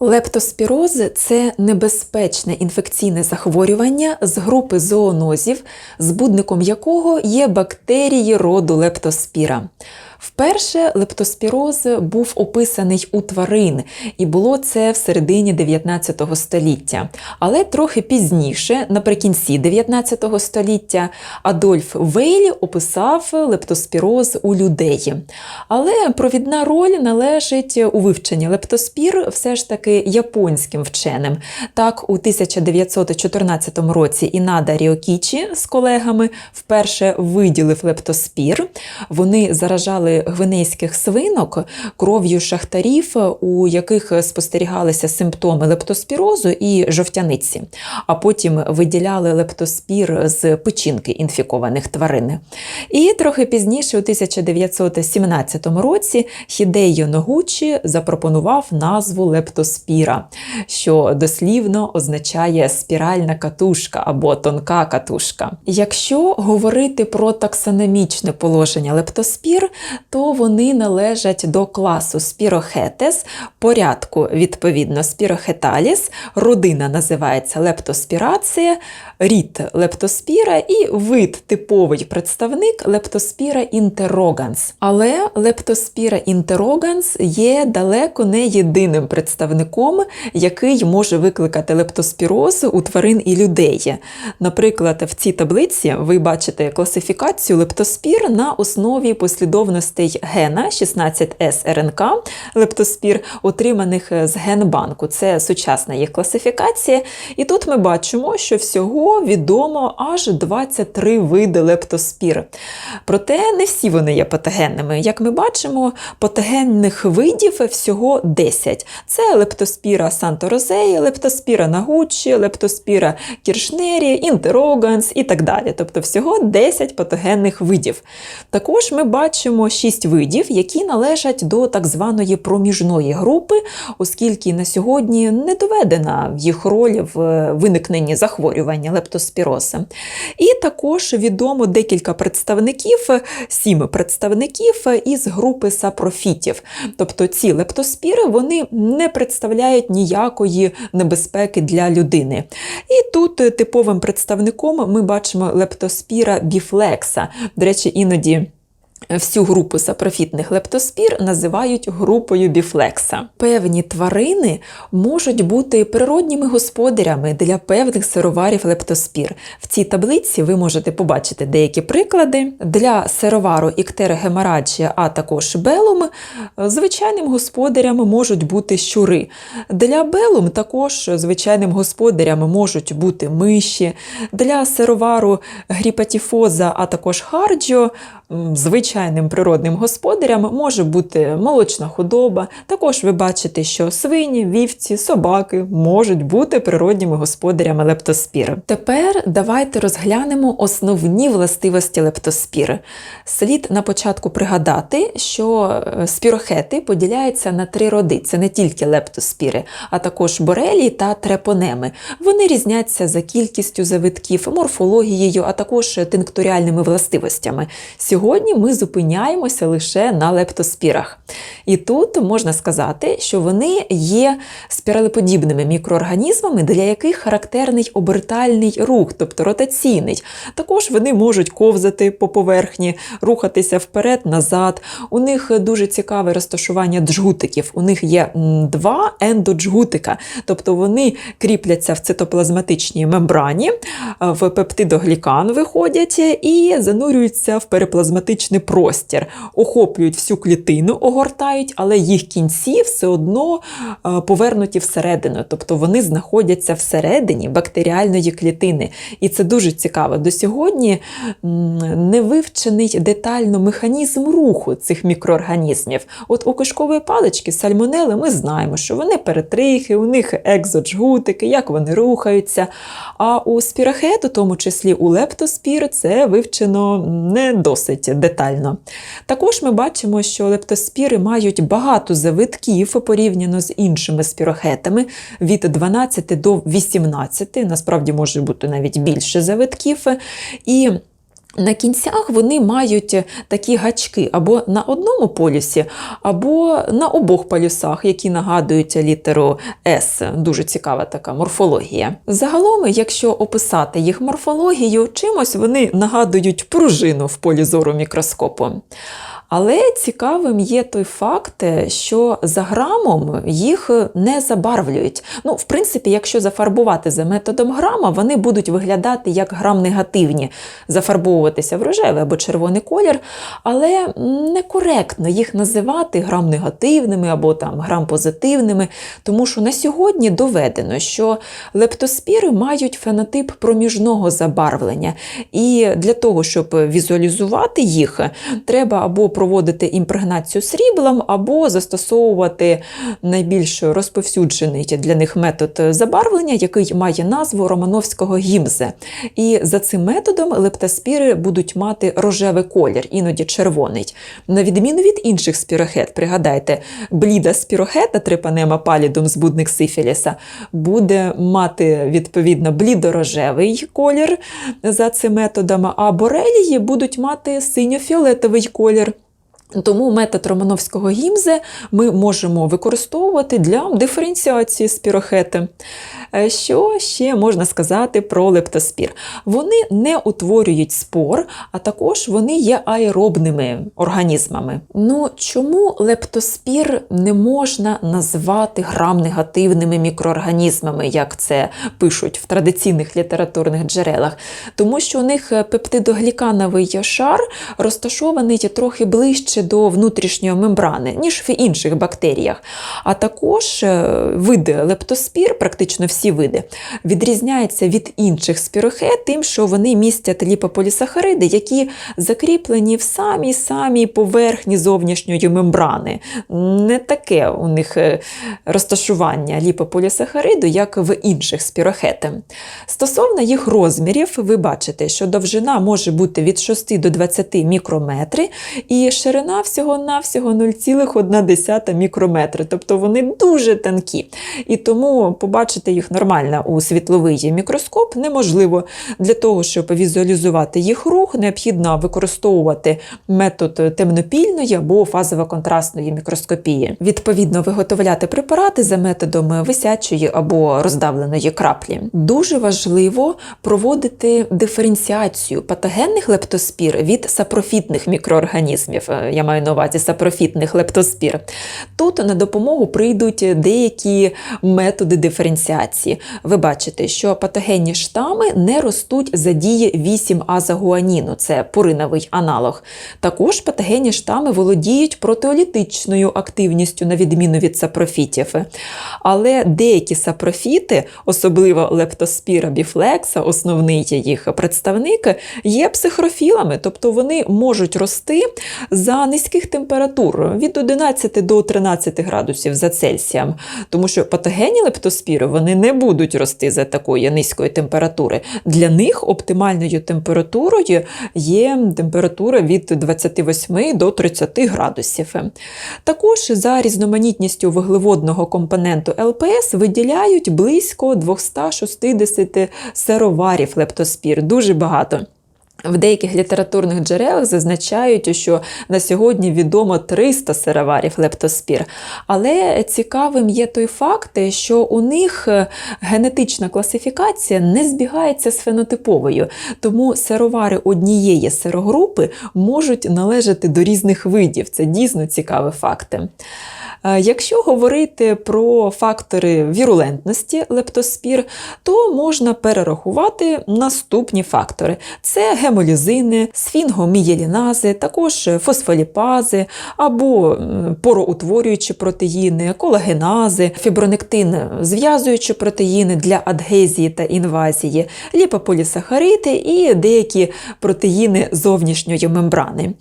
Лептоспіроз це небезпечне інфекційне захворювання з групи зоонозів, збудником якого є бактерії роду лептоспіра. Вперше лептоспіроз був описаний у тварин, і було це в середині 19 століття. Але трохи пізніше, наприкінці 19 століття, Адольф Вейлі описав лептоспіроз у людей. Але провідна роль належить у вивченні лептоспір все ж таки японським вченим. Так, у 1914 році Інада Ріокічі з колегами вперше виділив лептоспір. Вони заражали гвинейських свинок кров'ю шахтарів, у яких спостерігалися симптоми лептоспірозу і жовтяниці, а потім виділяли лептоспір з печінки інфікованих тварин. І трохи пізніше, у 1917 році, Хідейо Ногучі запропонував назву лептоспіра, що дослівно означає спіральна катушка або тонка катушка. Якщо говорити про таксономічне положення лептоспір, то вони належать до класу спірохетес, порядку, відповідно, спірохеталіс, родина називається лептоспірація, рід лептоспіра і вид типовий представник лептоспіра інтероганс. Але лептоспіра інтероганс є далеко не єдиним представником, який може викликати лептоспіроз у тварин і людей. Наприклад, в цій таблиці ви бачите класифікацію лептоспір на основі послідовностей гена 16С РНК лептоспір, отриманих з генбанку. Це сучасна їх класифікація. І тут ми бачимо, що всього відомо аж 23 види лептоспір. Проте не всі вони є патогенними. Як ми бачимо, патогенних видів всього 10. Це лептоспіра санторозеї, лептоспіра нагучі, лептоспіра кіршнері, інтероганс і так далі. Тобто всього 10 патогенних видів. Також ми бачимо 6 видів, які належать до так званої проміжної групи, оскільки на сьогодні не доведена їх роль в виникненні захворювання лептоспірози. І також відомо декілька представників, сім представників із групи сапрофітів. Тобто ці лептоспіри вони не представляють ніякої небезпеки для людини. І тут типовим представником ми бачимо лептоспіра біфлекса. До речі, іноді. Всю групу сапрофітних лептоспір називають групою біфлекса. Певні тварини можуть бути природніми господарями для певних сироварів лептоспір. В цій таблиці ви можете побачити деякі приклади. Для сировару іктерогемораджія, а також белум, звичайним господарям можуть бути щури. Для белум також звичайним господарям можуть бути миші. Для сировару гріпатіфоза, а також харджіо, звичайним природним господарям може бути молочна худоба. Також ви бачите, що свині, вівці, собаки можуть бути природніми господарями лептоспіри. Тепер давайте розглянемо основні властивості лептоспіри. Слід на початку пригадати, що спірохети поділяються на три роди: це не тільки лептоспіри, а також борелії та трепонеми. Вони різняться за кількістю завитків, морфологією, а також тинктуріальними властивостями. Сьогодні ми зупиняємося лише на лептоспірах. І тут можна сказати, що вони є спіралеподібними мікроорганізмами, для яких характерний обертальний рух, тобто ротаційний. Також вони можуть ковзати по поверхні, рухатися вперед-назад. У них дуже цікаве розташування джгутиків. У них є два ендоджгутика, тобто вони кріпляться в цитоплазматичній мембрані, в пептидоглікан виходять і занурюються в переплазматичний простір, охоплюють всю клітину, огортають, але їх кінці все одно повернуті всередину, тобто вони знаходяться всередині бактеріальної клітини. І це дуже цікаво. До сьогодні не вивчений детально механізм руху цих мікроорганізмів. От у кишкової палички сальмонели ми знаємо, що вони перетрихи, у них екзоджгутики, як вони рухаються. А у спірахет, у тому числі у лептоспір, це вивчено не досить детально. Також ми бачимо, що лептоспіри мають багато завитків порівняно з іншими спірохетами від 12 до 18, насправді може бути навіть більше завитків. І На кінцях вони мають такі гачки або на одному полюсі, або на обох полюсах, які нагадують літеру С. Дуже цікава така морфологія. Загалом, якщо описати їх морфологію, чимось вони нагадують пружину в полі зору мікроскопу. Але цікавим є той факт, що за грамом їх не забарвлюють. Ну, в принципі, якщо зафарбувати за методом грама, вони будуть виглядати як грам-негативні, зафарбовуватися в рожевий або червоний колір, але некоректно їх називати грам-негативними або там грам-позитивними, тому що на сьогодні доведено, що лептоспіри мають фенотип проміжного забарвлення. І для того, щоб візуалізувати їх, треба або проводити імпрегнацію сріблом, або застосовувати найбільш розповсюджений для них метод забарвлення, який має назву романовського гімзе. І за цим методом лептоспіри будуть мати рожевий колір, іноді червоний. На відміну від інших спірохет, пригадайте, бліда спірохета трипанема палідум збудник сифіліса буде мати відповідно блідорожевий колір за цим методом, а борелії будуть мати синьо-фіолетовий колір. Тому метод Романовського гімзе ми можемо використовувати для диференціації спірохети. Е, Що ще можна сказати про лептоспір? Вони не утворюють спор, а також вони є аеробними організмами. Ну чому лептоспір не можна назвати грам-негативними мікроорганізмами, як це пишуть в традиційних літературних джерелах? Тому що у них пептидоглікановий шар розташований трохи ближче до внутрішньої мембрани, ніж в інших бактеріях. А також е, види лептоспір, практично всі види, відрізняються від інших спірохет тим, що вони містять ліпополісахариди, які закріплені в самій самій поверхні зовнішньої мембрани. Не таке у них е, розташування ліпополісахариду, як в інших спірохет. Стосовно їх розмірів, ви бачите, що довжина може бути від 6 до 20 мікрометри, і ширина всього-навсього 0,1 мікрометри. Тобто вони дуже тонкі. І тому побачити їх нормально у світловий мікроскоп неможливо. Для того, щоб візуалізувати їх рух, необхідно використовувати метод темнопільної або фазово-контрастної мікроскопії. Відповідно, виготовляти препарати за методом висячої або роздавленої краплі. Дуже важливо проводити диференціацію патогенних лептоспір від сапрофітних мікроорганізмів. Я маю на увазі сапрофітних лептоспір. Тут на допомогу прийдуть деякі методи диференціації. Ви бачите, що патогенні штами не ростуть за дії 8-азагуаніну, це пуриновий аналог. Також патогенні штами володіють протеолітичною активністю, на відміну від сапрофітів. Але деякі сапрофіти, особливо лептоспіра біфлекса, основний їх представник, є психрофілами, тобто вони можуть рости за низьких температур від 11 до 13 градусів за Цельсієм. Тому що патогенні лептоспіри вони не будуть рости за такої низької температури. Для них оптимальною температурою є температура від 28 до 30 градусів. Також за різноманітністю вуглеводного компоненту ЛПС виділяють близько 260 сероварів лептоспір, дуже багато. В деяких літературних джерелах зазначають, що на сьогодні відомо 300 сироварів лептоспір. Але цікавим є той факт, що у них генетична класифікація не збігається з фенотиповою, тому сировари однієї сирогрупи можуть належати до різних видів. Це дійсно цікаві факти. Е, Якщо говорити про фактори вірулентності лептоспір, то можна перерахувати наступні фактори: це гемолізини, сфінгомієлінази, також фосфоліпази або пороутворюючі протеїни, колагенази, фібронектин зв'язуючі протеїни для адгезії та інвазії, ліпополісахариди і деякі протеїни зовнішньої мембрани.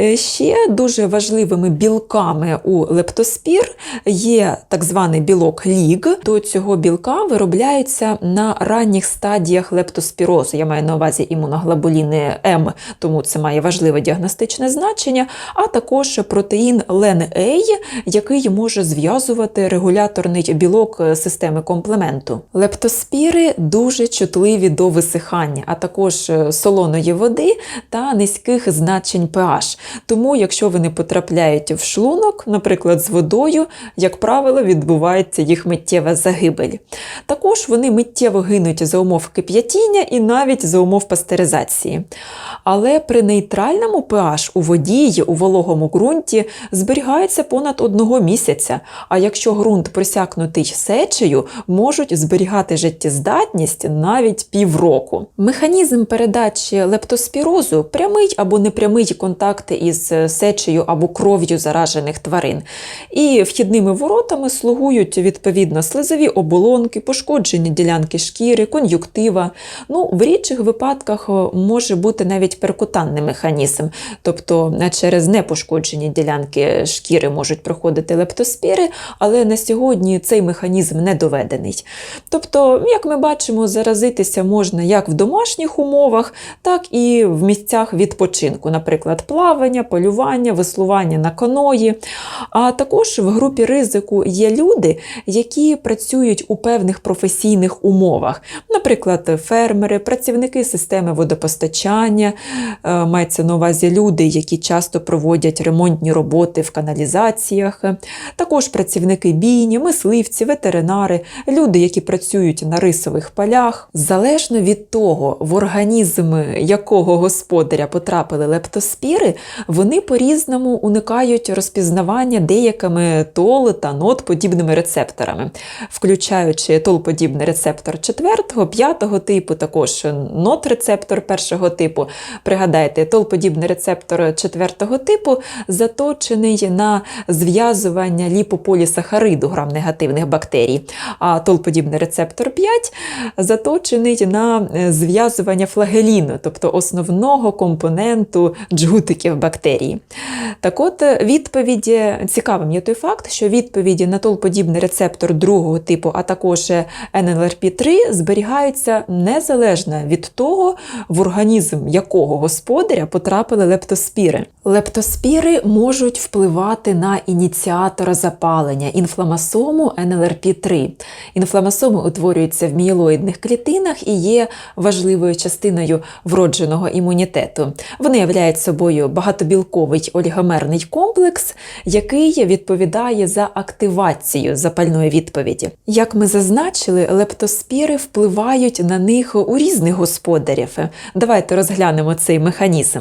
Е, Ще дуже важливими білками у лептоспірі лептоспір є так званий білок ліг. До цього білка виробляються на ранніх стадіях лептоспірозу. Я маю на увазі імуноглобуліни М, тому це має важливе діагностичне значення, а також протеїн ЛЕН-А, який може зв'язувати регуляторний білок системи комплементу. Лептоспіри дуже чутливі до висихання, а також солоної води та низьких значень pH. Тому, якщо вони потрапляють в шлунок, наприклад, з водою, як правило, відбувається їх миттєва загибель. Також вони миттєво гинуть за умов кип'ятіння і навіть за умов пастеризації. Але при нейтральному pH у воді у вологому ґрунті зберігаються понад одного місяця. А якщо ґрунт просякнутий сечею, можуть зберігати життєздатність навіть півроку. Механізм передачі лептоспірозу прямий або непрямий контакт із сечею або кров'ю заражених тварин. І вхідними воротами слугують відповідно слизові оболонки, пошкоджені ділянки шкіри, кон'юктива. Ну, в рідших випадках може бути навіть перкутанний механізм, тобто через непошкоджені ділянки шкіри можуть проходити лептоспіри, але на сьогодні цей механізм не доведений. Тобто, як ми бачимо, заразитися можна як в домашніх умовах, так і в місцях відпочинку, наприклад, плавання, полювання, веслування на каної. А також в групі ризику є люди, які працюють у певних професійних умовах, наприклад, фермери, працівники системи водопостачання, е, мається на увазі люди, які часто проводять ремонтні роботи в каналізаціях, також працівники бійні, мисливці, ветеринари, люди, які працюють на рисових полях. Залежно від того, в організм якого господаря потрапили лептоспіри, вони по-різному уникають розпізнавання деякими тол та нот подібними рецепторами, включаючи тол-подібний рецептор 4-5 типу, також нот-рецептор першого типу. Пригадайте, тол-подібний рецептор 4 типу заточений на зв'язування ліпополісахариду грам-негативних бактерій, а тол-подібний рецептор 5 заточений на зв'язування флагеліну, тобто основного компоненту джгутиків бактерії. Так от, відповіді, цікавим є той факт, що відповіді на толподібний рецептор другого типу, а також НЛРП3 зберігаються незалежно від того, в організм якого господаря потрапили лептоспіри. Лептоспіри можуть впливати на ініціатора запалення інфламасому НЛРП3. Інфламасоми утворюються в мієлоїдних клітинах і є важливою частиною вродженого імунітету. Вони являють собою багатобілковий олігомерний комплекс, який відповідає за активацію запальної відповіді. Як ми зазначили, лептоспіри впливають на них у різних господарів. Давайте розглянемо цей механізм.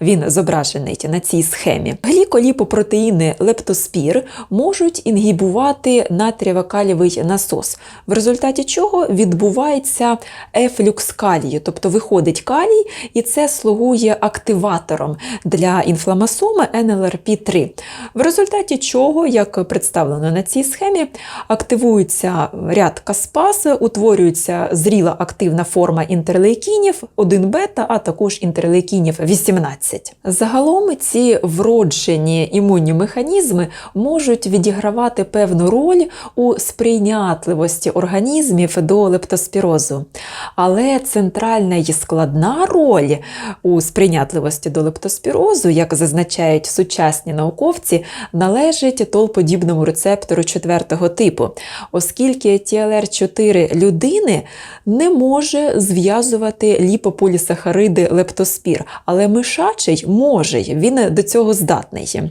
Він зображений на цій схемі. Гліколіпопротеїни лептоспір можуть інгібувати натрієво-калієвий насос, в результаті чого відбувається ефлюкс калію, тобто виходить калій, і це слугує активатором для інфламасоми НЛРП3. В результаті чого, як представлено на цій схемі, активується ряд каспаз, утворюється зріла активна форма інтерлейкінів, 1 бета, а також інтерлейкінів 18. Загалом ці вроджені імунні механізми можуть відігравати певну роль у сприйнятливості організмів до лептоспірозу. Але центральна і складна роль у сприйнятливості до лептоспірозу, як зазначають сучасні науковці, належить толподібному рецептору 4 типу, оскільки TLR4 людини не може зв'язувати ліпополісахариди лептоспір, але мишачий може, він до цього здатний.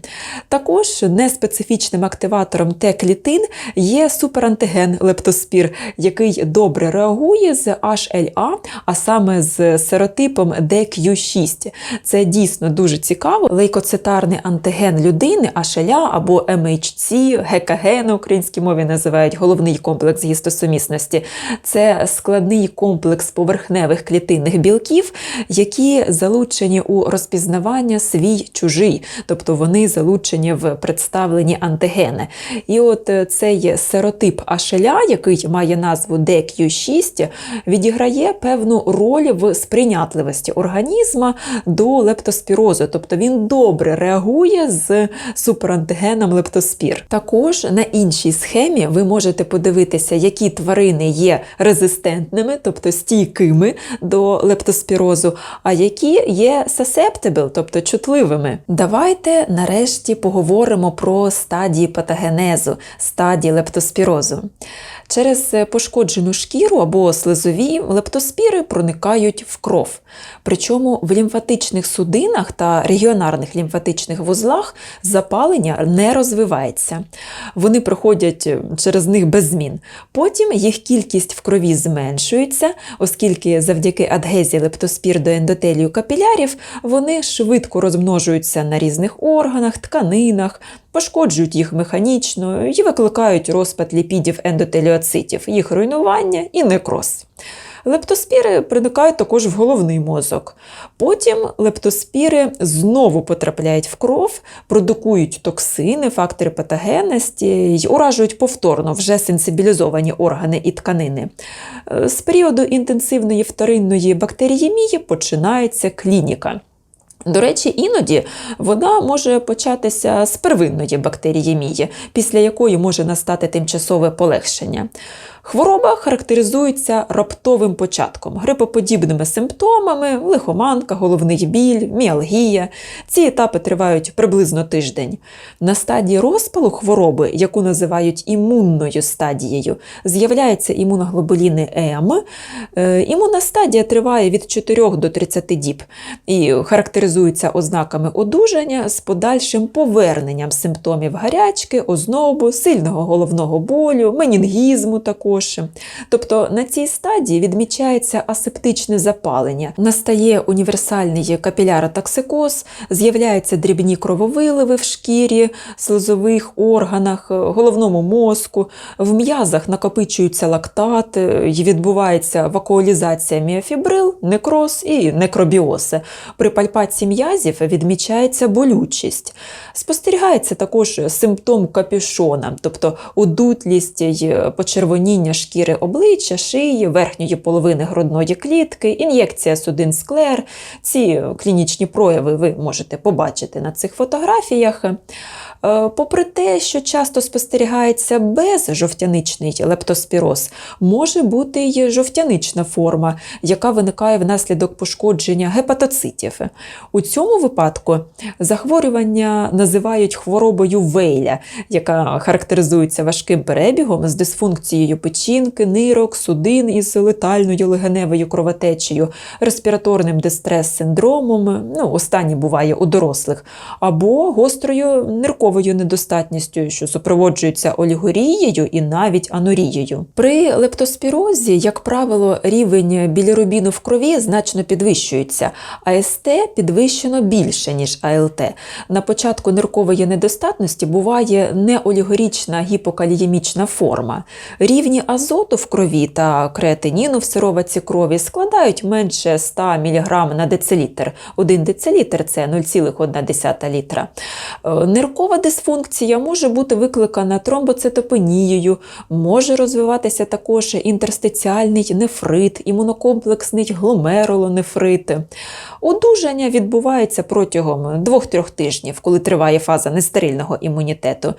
Також неспецифічним активатором Т-клітин є суперантиген лептоспір, який добре реагує з HLA, а саме з серотипом DQ6. Це дійсно дуже цікаво. Лейкоцитарний антиген людини, HLA або MHC, ГКГ на українській мові називають головний комплекс гістосумісності. Це складний комплекс поверхневих клітинних білків, які залучені у розпізнавання свій свій, чужий, тобто вони залучені в представлені антигени. І от е, цей серотип Ашеля, який має назву DQ6, відіграє певну роль в сприйнятливості організма до лептоспірозу, тобто він добре реагує з суперантигеном лептоспір. Також на іншій схемі ви можете подивитися, які тварини є резистентними, тобто стійкими до лептоспірозу, а які є susceptible, тобто чутливими. Давайте нарешті поговоримо про стадії патогенезу, стадії лептоспірозу. Через пошкоджену шкіру або слизові лептоспіри проникають в кров. Причому в лімфатичних судинах та регіонарних лімфатичних вузлах запалення не розвивається. Вони проходять через них без змін. Потім їх кількість в крові зменшується, оскільки завдяки адгезії лептоспір до ендотелію капілярів вони швидко розмножуються на різних органах, тканинах, пошкоджують їх механічно і викликають розпад ліпідів ендотеліоцитів, їх руйнування і некроз. Лептоспіри проникають також в головний мозок. Потім лептоспіри знову потрапляють в кров, продукують токсини, фактори патогенності й уражують повторно вже сенсибілізовані органи і тканини. Е, З періоду інтенсивної вторинної бактеріємії починається клініка. До речі, іноді вона може початися з первинної бактеріємії, після якої може настати тимчасове полегшення. Хвороба характеризується раптовим початком, грипоподібними симптомами, лихоманка, головний біль, міалгія. Ці етапи тривають приблизно тиждень. На стадії розпалу хвороби, яку називають імунною стадією, з'являються імуноглобуліни М. Е, Імунна стадія триває від 4 до 30 діб і характеризується ознаками одужання з подальшим поверненням симптомів гарячки, ознобу, сильного головного болю, менінгізму також. Тобто на цій стадії відмічається асептичне запалення, настає універсальний капіляротоксикоз, з'являються дрібні крововиливи в шкірі, слизових органах, головному мозку, в м'язах накопичуються лактати, і відбувається вакуалізація міофібрил, некроз і некробіоз. При пальпації м'язів відмічається болючість. Спостерігається також симптом капюшона, тобто удутлість й почервоніння шкіри обличчя, шиї, верхньої половини грудної клітки, ін'єкція судин склер. Ці клінічні прояви ви можете побачити на цих фотографіях. Е, Попри те, що часто спостерігається безжовтяничний лептоспіроз, може бути й жовтянична форма, яка виникає внаслідок пошкодження гепатоцитів. У цьому випадку захворювання називають хворобою Вейля, яка характеризується важким перебігом з дисфункцією печінки, нирок, судин із летальною легеневою кровотечею, респіраторним дистрес-синдромом, ну, останнє буває у дорослих, або гострою нирковою недостатністю, що супроводжується олігорією і навіть анорією. При лептоспірозі, як правило, рівень білірубіну в крові значно підвищується, а СТ підвищено більше, ніж АЛТ. На початку ниркової недостатності буває неолігорічна гіпокаліємічна форма. Рівні азоту в крові та креатиніну в сироватці крові складають менше 100 мг на децилітр. 1 децилітр це 0,1 літра. Е, Ниркова дисфункція може бути викликана тромбоцитопенією, може розвиватися також інтерстиціальний нефрит, імунокомплексний гломерулонефрит. Одужання відбувається протягом 2-3 тижнів, коли триває фаза нестерильного імунітету.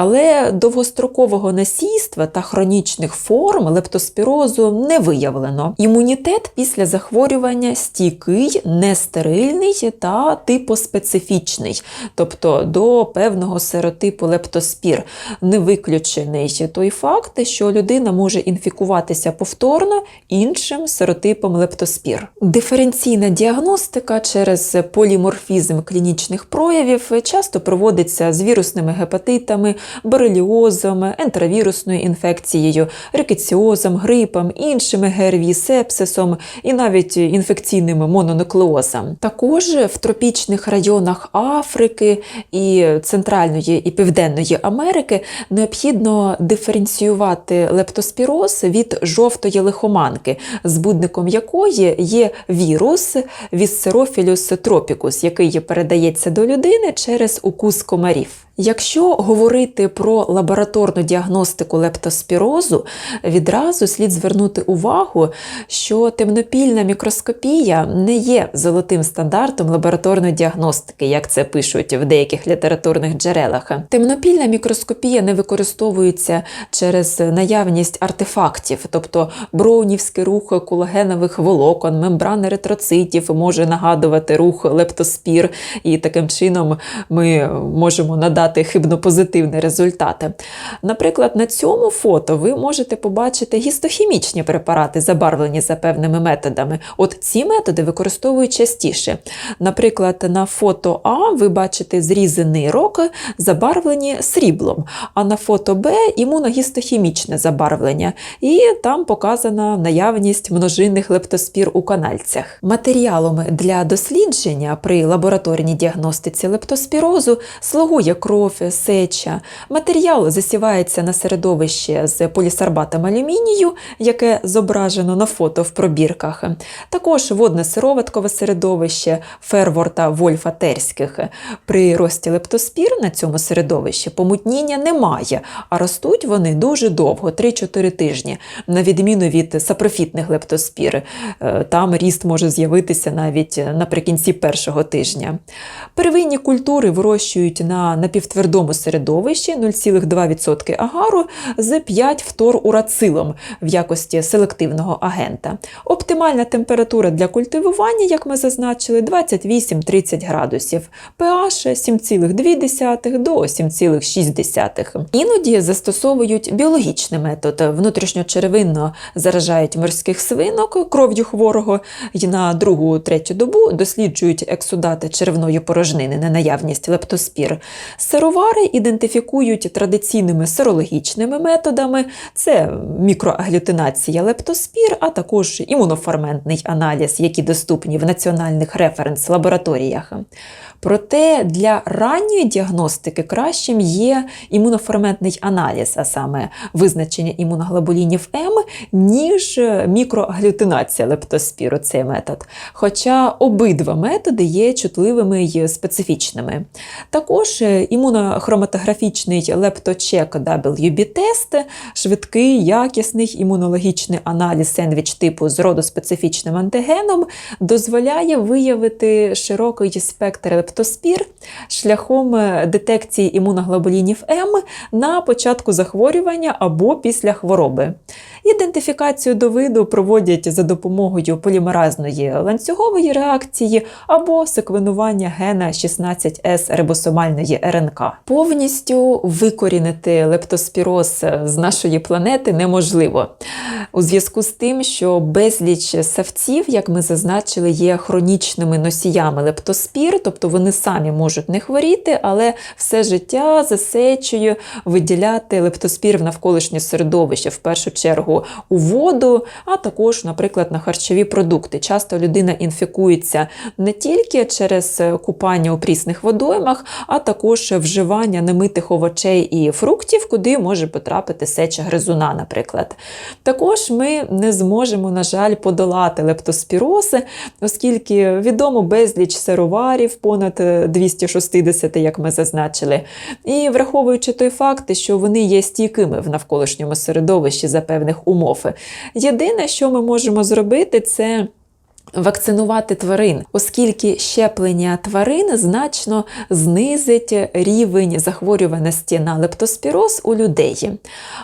Але довгострокового насійства та хронічних форм лептоспірозу не виявлено. Імунітет після захворювання стійкий, нестерильний та типоспецифічний, тобто до певного серотипу лептоспір. Не виключений той факт, що людина може інфікуватися повторно іншим серотипом лептоспір. Диференційна діагностика через поліморфізм клінічних проявів часто проводиться з вірусними гепатитами, бореліозом, ентеровірусною інфекцією, рикеціозом, грипом, іншими ГРВІ, сепсисом і навіть інфекційним мононуклеозом. Також в тропічних районах Африки і Центральної і Південної Америки необхідно диференціювати лептоспіроз від жовтої лихоманки, збудником якої є вірус Viscerophilus tropicus, який передається до людини через укус комарів. Якщо говорити про лабораторну діагностику лептоспірозу, відразу слід звернути увагу, що темнопільна мікроскопія не є золотим стандартом лабораторної діагностики, як це пишуть в деяких літературних джерелах. Темнопільна мікроскопія не використовується через наявність артефактів, тобто броунівський рух колагенових волокон, мембран еритроцитів може нагадувати рух лептоспір, і таким чином ми можемо надати дати хибно-позитивні результати. Наприклад, на цьому фото ви можете побачити гістохімічні препарати, забарвлені за певними методами. От ці методи використовують частіше. Наприклад, на фото А ви бачите зрізи нирок, забарвлені сріблом, а на фото Б імуногістохімічне забарвлення. І там показана наявність множинних лептоспір у канальцях. Матеріалом для дослідження при лабораторній діагностиці лептоспірозу слугує кров кров, сеча. Матеріал засівається на середовище з полісарбатом алюмінію, яке зображено на фото в пробірках. Також водне сироваткове середовище ферворта вольфа терських. При рості лептоспір на цьому середовищі помутніння немає, а ростуть вони дуже довго 3-4 тижні, на відміну від сапрофітних лептоспір. Е, там ріст може з'явитися навіть наприкінці першого тижня. Первинні культури вирощують на напівтвердих твердому середовищі 0,2% агару з 5 фторурацилом в якості селективного агента. Оптимальна температура для культивування, як ми зазначили, 28-30 градусів, pH 7,2 до 7,6. Іноді застосовують біологічний метод. Внутрішньочеревинно заражають морських свинок кров'ю хворого і на другу-третю добу досліджують ексудати черевної порожнини на наявність лептоспір. Сировари ідентифікують традиційними серологічними методами: це мікроаглютинація лептоспір, а також імуноферментний аналіз, які доступні в національних референс-лабораторіях. Проте для ранньої діагностики кращим є імуноферментний аналіз, а саме визначення імуноглобулінів М, ніж мікроаглютинація лептоспіру, цей метод. Хоча обидва методи є чутливими і специфічними. Також імунохроматографічний лепточек WB-тест, швидкий, якісний імунологічний аналіз сендвіч типу з родоспецифічним антигеном дозволяє виявити широкий спектр лептоспір шляхом детекції імуноглобулінів М на початку захворювання або після хвороби. Ідентифікацію до виду проводять за допомогою полімеразної ланцюгової реакції або секвенування гена 16С рибосомальної РНК. Повністю викорінити лептоспіроз з нашої планети неможливо. У зв'язку з тим, що безліч савців, як ми зазначили, є хронічними носіями лептоспір, тобто вони самі можуть не хворіти, але все життя засечує виділяти лептоспір в навколишнє середовище, в першу чергу у воду, а також, наприклад, на харчові продукти. Часто людина інфікується не тільки через купання у прісних водоймах, а також вживання немитих овочей і фруктів, куди може потрапити сеча гризуна, наприклад. Також ми не зможемо, на жаль, подолати лептоспірози, оскільки відомо безліч сироварів, понад 260, як ми зазначили. І враховуючи той факт, що вони є стійкими в навколишньому середовищі за певних умов. Єдине, що ми можемо зробити, це Вакцинувати тварин, оскільки щеплення тварин значно знизить рівень захворюваності на лептоспіроз у людей.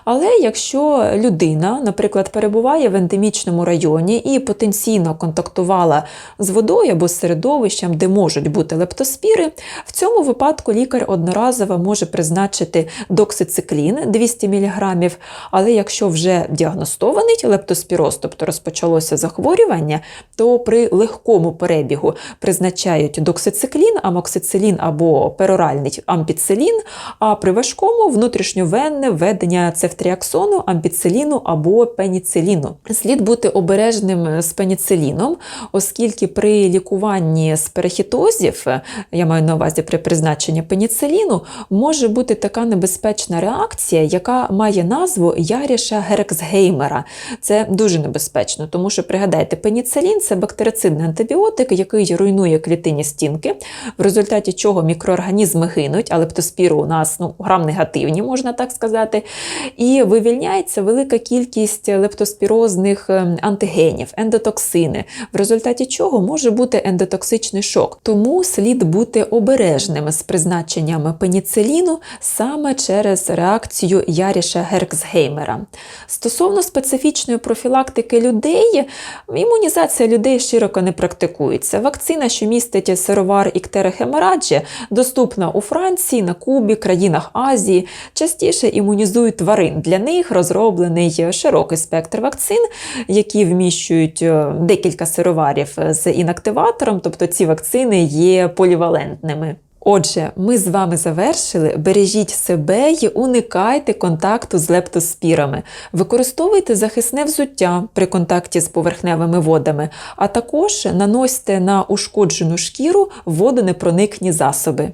Але якщо людина, наприклад, перебуває в ендемічному районі і потенційно контактувала з водою або з середовищем, де можуть бути лептоспіри, в цьому випадку лікар одноразово може призначити доксициклін 200 мг. Але якщо вже діагностований лептоспіроз, тобто розпочалося захворювання, то при легкому перебігу призначають доксициклін, амоксицилін або пероральний ампіцилін, а при важкому внутрішньовенне введення цефтріаксону, ампіциліну або пеніциліну. Слід бути обережним з пеніциліном, оскільки при лікуванні з перехітозів, я маю на увазі при призначенні пеніциліну, може бути така небезпечна реакція, яка має назву Яріша Герексгеймера. Це дуже небезпечно, тому що пригадайте, пеніцилін це бактерицидний антибіотик, який руйнує клітинні стінки, в результаті чого мікроорганізми гинуть, а лептоспіри у нас ну, грам-негативні, можна так сказати. І вивільняється велика кількість лептоспірозних ем, антигенів, ендотоксини, в результаті чого може бути ендотоксичний шок. Тому слід бути обережним з призначенням пеніциліну саме через реакцію Яріша Герксгеймера. Стосовно специфічної профілактики людей, імунізація людей широко не практикується. Вакцина, що містить сировар іктерохемераджі, доступна у Франції, на Кубі, країнах Азії. Частіше імунізують тварин. Для них розроблений широкий спектр вакцин, які вміщують е, декілька сироварів з інактиватором, тобто ці вакцини є полівалентними. Отже, ми з вами завершили. Бережіть себе і уникайте контакту з лептоспірами. Використовуйте захисне взуття при контакті з поверхневими водами, а також наносьте на ушкоджену шкіру водонепроникні засоби.